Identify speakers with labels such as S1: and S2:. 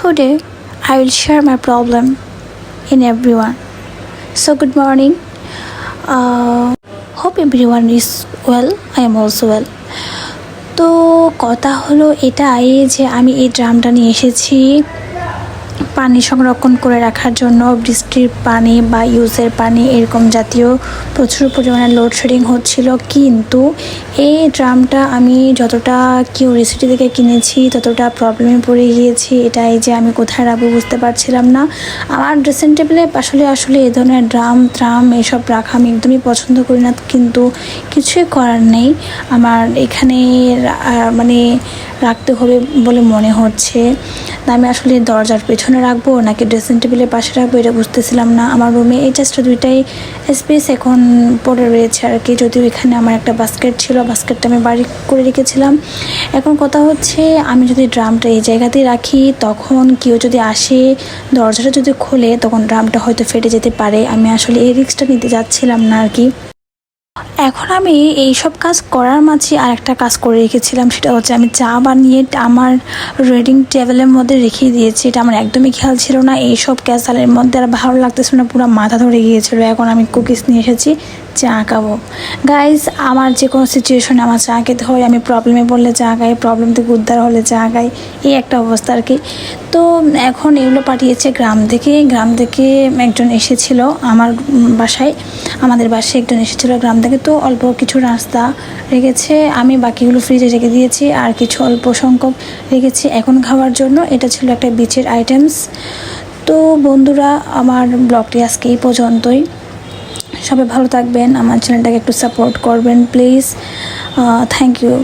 S1: Today, I will share my problem in everyone. So, good morning. Uh, hope everyone is well. I am also well. তো কথা হলো এটাই যে আমি এই ড্রামটা নিয়ে এসেছি পানি সংরক্ষণ করে রাখার জন্য বৃষ্টির পানি বা ইউজের পানি এরকম জাতীয় প্রচুর পরিমাণে লোডশেডিং হচ্ছিল। কিন্তু এই ড্রামটা আমি যতটা কিউরিসিটি থেকে কিনেছি, ততটা প্রবলেমে পড়ে গিয়েছি। এটাই যে আমি কোথায় রাখব বুঝতে পারছিলাম না। আমার ড্রেসিং টেবিলে আসলে আসলে এ ধরনের ড্রাম, ট্রাম এসব রাখা আমি একদমই পছন্দ করি না। কিন্তু কিছুই করার নেই। আমার এখানে মানে রাখতে হবে বলে মনে হচ্ছে। আমি আসলে দরজার পেছনে রাখব নাকি ড্রেসিং টেবিলের পাশে রাখব এটা বুঝতেছিলাম না। আমার রুমে এই জাস্ট দুইটাই স্পেস এখন পড়ে রয়েছে আর কি। যদিও এখানে আমার একটা বাস্কেট ছিল বাস্কেটটা আমি বাড়ি করে রেখেছিলাম। এখন কথা হচ্ছে আমি যদি ড্রামটা এই জায়গাতেই রাখি, তখন কেউ যদি আসে, দরজাটা যদি খোলে, তখন ড্রামটা হয়তো ফেটে যেতে পারে। আমি আসলে এই রিক্সটা নিতে যাচ্ছিলাম না আর কি। এখন আমি এই সব কাজ করার মাঝে আর একটা কাজ করে রেখেছিলাম, সেটা হচ্ছে আমি চা বানিয়ে আমার রিডিং টেবিলের মধ্যে রেখে দিয়েছি। এটা আমার একদমই খেয়াল ছিল না এই সব ক্যাসালের মধ্যে আর ভালো লাগতেছিল না, পুরো মাথা ধরে গিয়েছিল। এখন আমি কুকিজ নিয়ে এসেছি, চা খাব। গাইজ আমার যে কোনো সিচুয়েশনে আমার চা খেতে হয়, আমি প্রবলেমে পড়লে চা খাই প্রবলেম থেকে উদ্ধার হলে চা খাই, এই একটা অবস্থা আর কি। তো এখন এগুলো পাঠিয়েছে গ্রাম থেকে গ্রাম থেকে একজন এসেছিল আমার বাসায়, আমাদের বাসায় একজন এসেছিল গ্রাম থেকে। তো অল্প কিছু রাস্তা রেখেছে, আমি বাকিগুলো ফ্রিজে রেখে দিয়েছি, আর কিছু অল্প সংখ্যক রেখেছি এখন খাওয়ার জন্য। এটা ছিল একটা বিচের আইটেমস তো বন্ধুরা, আমার ব্লগটি আজকে এই পর্যন্তই। সবাই ভালো থাকবেন, আমার চ্যানেলটাকে একটু সাপোর্ট করবেন প্লিজ থ্যাংক ইউ